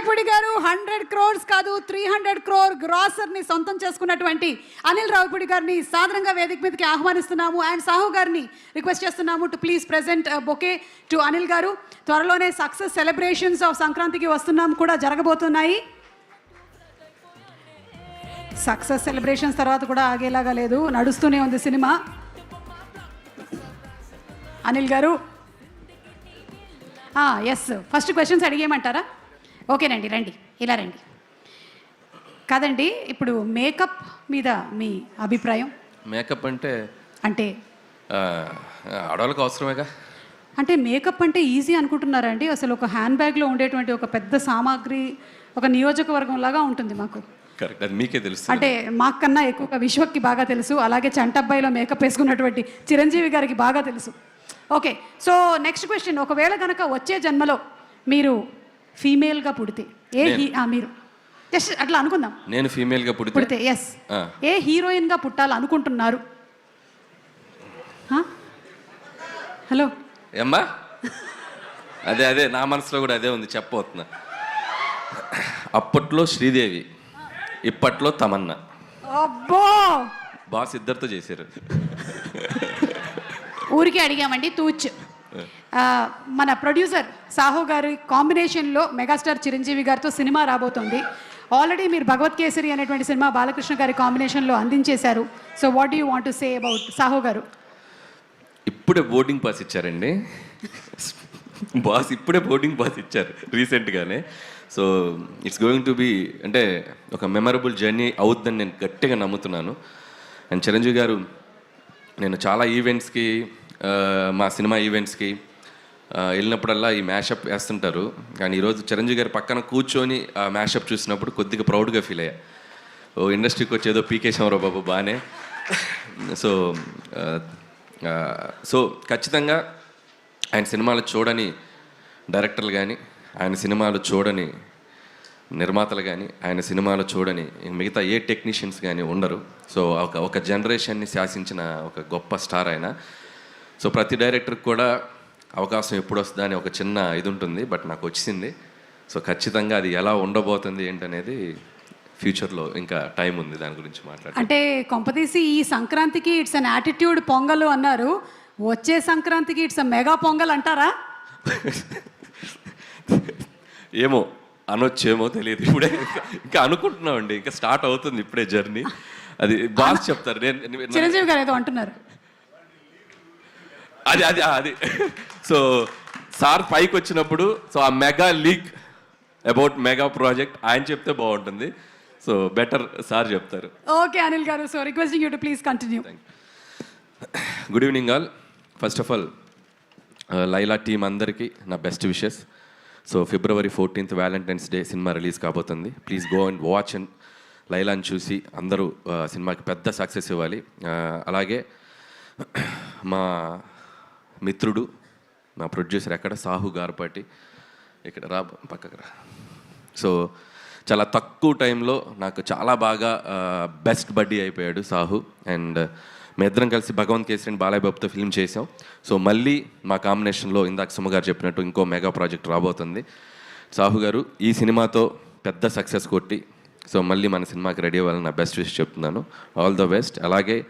ఇప్పుడు గారు హండ్రెడ్ క్రోర్స్ కాదు త్రీ హండ్రెడ్ క్రోర్ గ్రాసర్ని సొంతం చేసుకున్నటువంటి అనిల్ రావుపూడి గారిని సాధారణంగా వేదిక మీదకి ఆహ్వానిస్తున్నాము. అండ్ సాహు గారిని రిక్వెస్ట్ చేస్తున్నాము to please present bouquet to Anil గారు. త్వరలోనే సక్సెస్ సెలబ్రేషన్స్ ఆఫ్ సంక్రాంతికి వస్తున్నాం కూడా జరగబోతున్నాయి. సక్సెస్ సెలబ్రేషన్స్ తర్వాత కూడా ఆగేలాగా లేదు నడుస్తూనే ఉంది సినిమా. అనిల్ గారు. ఎస్ ఫస్ట్ క్వశ్చన్స్ అడిగేయమంటారా? ఓకేనండి రండి ఇలా రండి. కాదండి ఇప్పుడు మేకప్ మీద మీ అభిప్రాయం? మేకప్ అంటే అంటే? ఆడవాళ్ళకి అవసరమేగా? అంటే మేకప్ అంటే ఈజీ అనుకుంటున్నారా అండి? అసలు ఒక హ్యాండ్ బ్యాగ్లో ఉండేటువంటి ఒక పెద్ద సామాగ్రి ఒక నియోజకవర్గం లాగా ఉంటుంది మాకు. కరెక్ట్ అది మీకే తెలుస్తుంది అంటే మాకన్నా ఎక్కువగా విశ్వక్కి బాగా తెలుసు అలాగే చంటబ్బాయిలో మేకప్ వేసుకున్నటువంటి చిరంజీవి గారికి బాగా తెలుసు. ఓకే సో నెక్స్ట్ క్వశ్చన్ ఒకవేళ కనుక వచ్చే జన్మలో మీరు ఫీమేల్గా పుడితే. ఏ మీరు. జస్ట్ అట్లా అనుకుందాం. నేను ఫీమేల్గా పుడితే? పుడితే ఎస్. ఏ హీరోయిన్గా పుట్టాలనుకుంటున్నారు? హా? హలో? ఏమ్మా? అదే అదే నా మనసులో కూడా అదే ఉంది చెప్పబోతున్నా. అప్పట్లో శ్రీదేవి ఇప్పట్లో తమన్నా. అబ్బో! బాస్ ఇద్దరితో చేశారు. ఊరికే అడిగామండి తూచ్. మన ప్రొడ్యూసర్ సాహో గారి కాంబినేషన్లో మెగాస్టార్ చిరంజీవి గారితో సినిమా రాబోతోంది. ఆల్రెడీ మీరు భగవత్ కేసరి అనేటువంటి సినిమా బాలకృష్ణ గారి కాంబినేషన్లో అందించేశారు. So what you want to say about Sahu గారు? ఇప్పుడే బోర్డింగ్ పాస్ ఇచ్చారండి. బాస్ ఇప్పుడే బోర్డింగ్ పాస్ ఇచ్చారు రీసెంట్గానే. So it's going to be అంటే ఒక మెమరబుల్ జర్నీ అవుద్దని నేను గట్టిగా నమ్ముతున్నాను. అండ్ చిరంజీవి గారు నేను చాలా ఈవెంట్స్కి మా సినిమా ఈవెంట్స్కి వెళ్ళినప్పుడల్లా ఈ మ్యాషప్ వేస్తుంటారు. కానీ ఈరోజు చిరంజీవి గారి పక్కన కూర్చొని ఆ మ్యాషప్ చూసినప్పుడు కొద్దిగా ప్రౌడ్గా ఫీల్ అయ్యా. ఓ ఇండస్ట్రీకి వచ్చేదో పీకే శంవరావు బాబు బాగానే సో సో ఖచ్చితంగా ఆయన సినిమాలు చూడని డైరెక్టర్లు కానీ ఆయన సినిమాలు చూడని నిర్మాతలు కానీ ఆయన సినిమాలు చూడని మిగతా ఏ టెక్నీషియన్స్ కానీ ఉండరు. సో ఒక ఒక జనరేషన్ని శాసించిన ఒక గొప్ప స్టార్ ఆయన. సో ప్రతి డైరెక్టర్కి కూడా అవకాశం ఎప్పుడు వస్తుందా అని ఒక చిన్న ఇది ఉంటుంది బట్ నాకు వచ్చింది సో ఖచ్చితంగా అది ఎలా ఉండబోతుంది ఏంటనేది ఫ్యూచర్లో ఇంకా టైం ఉంది దాని గురించి మాట్లాడి అంటే కొంపతీసి ఈ సంక్రాంతికి ఇట్స్ అన్ యాటిట్యూడ్ పొంగల్ అన్నారు. వచ్చే సంక్రాంతికి ఇట్స్ మెగా పొంగల్ అంటారా? ఏమో అనొచ్చేమో తెలియదు ఇప్పుడే. ఇంకా- అనుకుంటున్నామండి ఇంకా స్టార్ట్ అవుతుంది ఇప్పుడే జర్నీ. అది బాస్ చెప్తారు నేను నేను- చిరంజీవి గారు ఏదో అంటున్నారు. అది అది అది. సో సార్ పైకి వచ్చినప్పుడు సో ఆ mega leak about mega project ఆయన చెప్తే బాగుంటుంది. సో బెటర్ సార్ చెప్తారు. ఓకే అనిల్ గారు so requesting you to please continue good evening all first of all Laila team అందరికీ నా best wishes so February fourteenth Valentine's day cinema release కాబోతుంది. Please go and watch and లైలాని చూసి అందరూ ఆ, సినిమాకి పెద్ద సక్సెస్ ఇవ్వాలి. ఆ, అలాగే మా మిత్రుడు మా ప్రొడ్యూసర్ ఎక్కడ? సాహు గారపాటి. ఇక్కడ రా పక్కకు రా. సో చాలా తక్కువ టైంలో నాకు చాలా బాగా బెస్ట్ బడ్డీ అయిపోయాడు సాహు. అండ్ మీ కలిసి భగవంత్ కేసరి బాలయ్య బాబుతో ఫిల్మ్ చేసాం సో మళ్ళీ మా కాంబినేషన్లో ఇందాక సుమగారు చెప్పినట్టు ఇంకో మెగా ప్రాజెక్ట్ రాబోతుంది. సాహు గారు ఈ సినిమాతో పెద్ద సక్సెస్ కొట్టి సో మళ్ళీ మన సినిమాకి రెడీ అవ్వాలని నా బెస్ట్ విష్ చెప్తున్నాను. ఆల్ ద బెస్ట్ అలాగే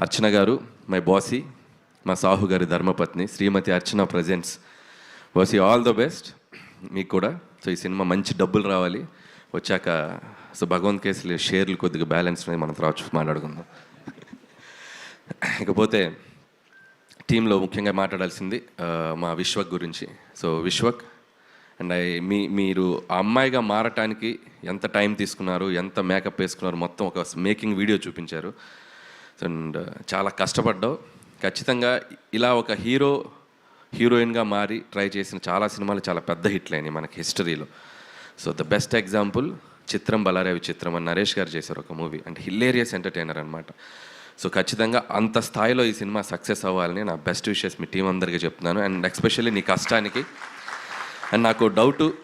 అర్చన గారు మై బాసీ మా సాహు గారి ధర్మపత్ని Srimathi Archana presents you all the best మీకు కూడా. సో ఈ సినిమా మంచి డబ్బులు రావాలి. వచ్చాక సో భగవంత్ కేసులు షేర్లు కొద్దిగా బ్యాలెన్స్ ఉన్నాయి. మనం తర్వాత మాట్లాడుకుందాం. ఇకపోతే టీంలో ముఖ్యంగా మాట్లాడాల్సింది మా విశ్వక్ గురించి. So Vishwak and I me మీరు ఆ అమ్మాయిగా మారటానికి ఎంత టైం తీసుకున్నారు ఎంత మేకప్ వేసుకున్నారు మొత్తం ఒక మేకింగ్ వీడియో చూపించారు. అండ్ చాలా కష్టపడ్డావు. ఖచ్చితంగా ఇలా ఒక హీరో హీరోయిన్గా మారి ట్రై చేసిన చాలా సినిమాలు చాలా పెద్ద హిట్లు అయినాయి మనకి హిస్టరీలో. సో ద బెస్ట్ ఎగ్జాంపుల్ చిత్రం బలారేవి చిత్రం అని నరేష్ గారు చేశారు ఒక మూవీ. అండ్ హిల్లేరియస్ ఎంటర్టైనర్ అనమాట సో ఖచ్చితంగా అంత స్థాయిలో ఈ సినిమా సక్సెస్ అవ్వాలని నా బెస్ట్ విషెస్ మీ టీం అందరికీ చెప్తున్నాను. అండ్ ఎస్పెషల్లీ నీ కష్టానికి. అండ్ నాకు డౌటు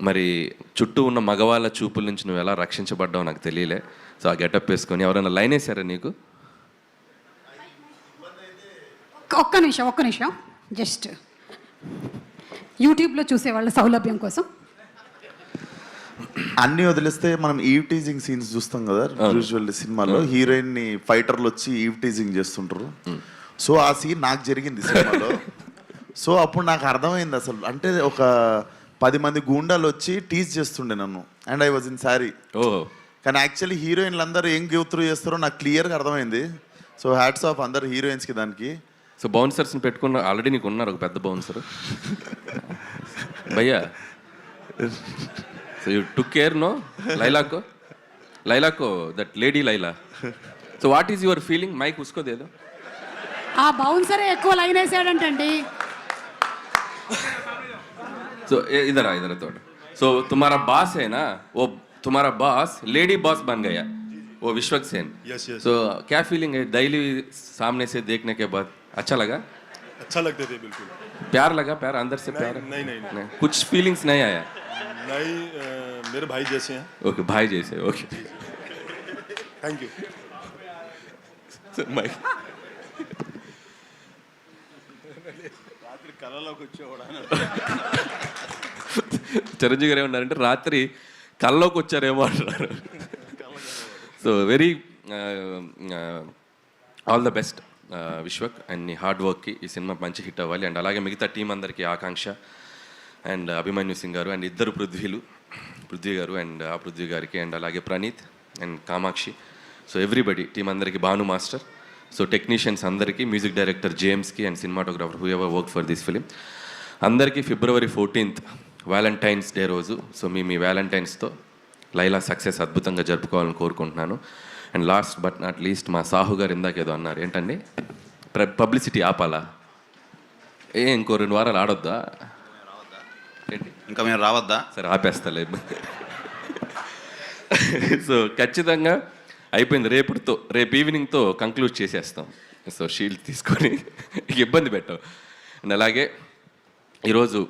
మరి చుట్టూ ఉన్న మగవాళ్ళ చూపుల నుంచి నువ్వు ఎలా రక్షించబడ్డావు నాకు తెలియలే. సో ఆ గెటప్ వేసుకొని ఎవరైనా లైన్ వేసారా నీకు? ఒక్క నిమిషం ఒక్క నిమిషం. జస్ట్ యూట్యూబ్లో చూసే వాళ్ళ సౌలభ్యం కోసం. అన్ని వదిలేస్తే మనం ఈవ్ టీజింగ్ సీన్స్ చూస్తాం కదా యూజువల్ సినిమాలో హీరోయిన్ని ఫైటర్లు వచ్చి ఈవ్ టీజింగ్ చేస్తుంటారు. సో ఆ సీన్ నాకు జరిగింది సినిమాలో. సో అప్పుడు నాకు అర్థమైంది అసలు. అంటే ఒక పది మంది గూండాలు వచ్చి టీజ్ చేస్తుండే నన్ను. And I was in sorry ఓ కానీ యాక్చువల్లీ హీరోయిన్లు అందరూ ఏం గివ్ త్రూ చేస్తారో నాకు క్లియర్గా అర్థమైంది. సో హ్యాట్స్ ఆఫ్ అందరు హీరోయిన్స్కి దానికి. సో బౌన్సర్స్ని పెట్టుకున్న ఆల్రెడీ నీకు ఉన్నారు ఒక పెద్ద బౌన్సర్ భయ్యా so you to care no లైలాకో లైలాకో that lady Laila so what is your feeling mic ఉసుకోదేదో ఆ బౌన్సరే ఎక్కువ లైన్ వేసాడంటండి సో इधर आ इधर थोड़ा सो तुम्हारा बॉस है ना वो तुम्हारा बॉस लेडी बॉस बन गया वो विश्वक सेन Yes, yes. सो क्या फीलिंग है डेली सामने से देखने के बाद अच्छा लगा अच्छा लगते थे बिल्कुल प्यार लगा प्यार अंदर से प्यार नहीं नहीं नहीं कुछ फीलिंग्स नहीं आया नहीं अ, मेरे भाई जैसे हैं ओके भाई जैसे ओके थैंक यू माइक కళలోకి వచ్చేవాడు చిరంజీవి గారు ఏమన్నారంటే రాత్రి కల్లోకి వచ్చారేమో అంటున్నారు so very all the best Vishwak and నీ హార్డ్ వర్క్కి ఈ సినిమా మంచి హిట్ అవ్వాలి. అండ్ అలాగే మిగతా టీం అందరికీ ఆకాంక్ష. అండ్ అభిమన్యు సింగ్ గారు అండ్ ఇద్దరు పృథ్వీలు పృథ్వీ గారు అండ్ ఆ పృథ్వీ గారికి అండ్ అలాగే Praneeth and Kamakshi. So everybody team అందరికీ భాను మాస్టర్. సో టెక్నీషియన్స్ అందరికీ music director జేమ్స్కి and cinematographer who ever work for this film అందరికీ ఫిబ్రవరి ఫోర్టీన్త్ వ్యాలంటైన్స్ డే రోజు. సో మీ మీ వ్యాలంటైన్స్తో లైలా సక్సెస్ అద్భుతంగా జరుపుకోవాలని కోరుకుంటున్నాను. And last but not least మా సాహు గారు ఇందాక ఏదో అన్నారు. ఏంటండి? పబ్లిసిటీ ఆపాలా? ఏ ఇంకో రెండు వారాలు ఆడొద్దా? ఇంకా మేము రావద్దా? సరే ఆపేస్తలే. సో ఖచ్చితంగా అయిపోయింది. రేపుతో రేపు ఈవినింగ్తో కంక్లూడ్ చేసేస్తాం. సో షీల్డ్ తీసుకొని ఇబ్బంది పెట్టాం. అండ్ అలాగే ఈరోజు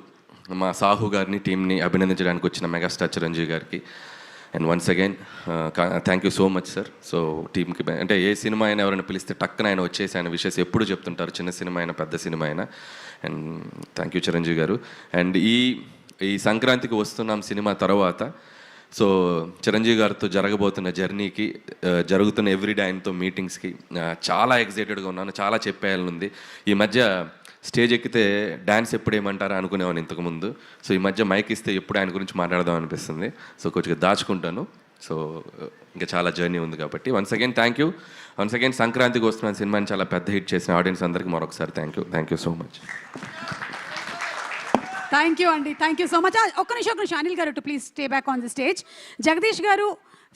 మా సాహు గారిని టీంని అభినందించడానికి వచ్చిన మెగాస్టార్ చిరంజీవి గారికి and once again thank you so much sir so టీమ్కి అంటే ఏ సినిమా అయినా ఎవరైనా పిలిస్తే టక్కన ఆయన వచ్చేసి ఆయన విషయస్ ఎప్పుడు చెప్తుంటారు? చిన్న సినిమా అయినా పెద్ద సినిమా అయినా. అండ్ థ్యాంక్ యూ చిరంజీవి గారు. అండ్ ఈ ఈ సంక్రాంతికి వస్తున్నాం సినిమా తర్వాత. సో చిరంజీవి గారితో జరగబోతున్న జర్నీకి జరుగుతున్న ఎవ్రీడే ఆయనతో మీటింగ్స్కి చాలా ఎగ్జైటెడ్గా ఉన్నాను. చాలా చెప్పేయాలనుంది. ఈ మధ్య స్టేజ్ ఎక్కితే డ్యాన్స్ ఎప్పుడు ఏమంటారా అనుకునేవాను ఇంతకుముందు సో ఈ మధ్య మైక్ ఇస్తే ఎప్పుడు ఆయన గురించి మాట్లాడదాం అనిపిస్తుంది. సో కొంచెం దాచుకుంటాను. సో ఇంకా చాలా జర్నీ ఉంది కాబట్టి. Once again thank you once again సంక్రాంతికి వస్తున్న సినిమాని చాలా పెద్ద హిట్ చేసిన ఆడియన్స్ అందరికీ మరొకసారి thank you thank you so much thank you అండి థ్యాంక్ యూ సో మచ్ ఒక్క నిమిషం ఒక నిమిషం. Anil garu to please stay back on the stage Jagadish garu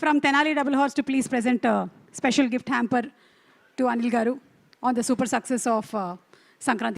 from Tenali double horse to please present special gift hamper to Anil garu on the super success of Sankranti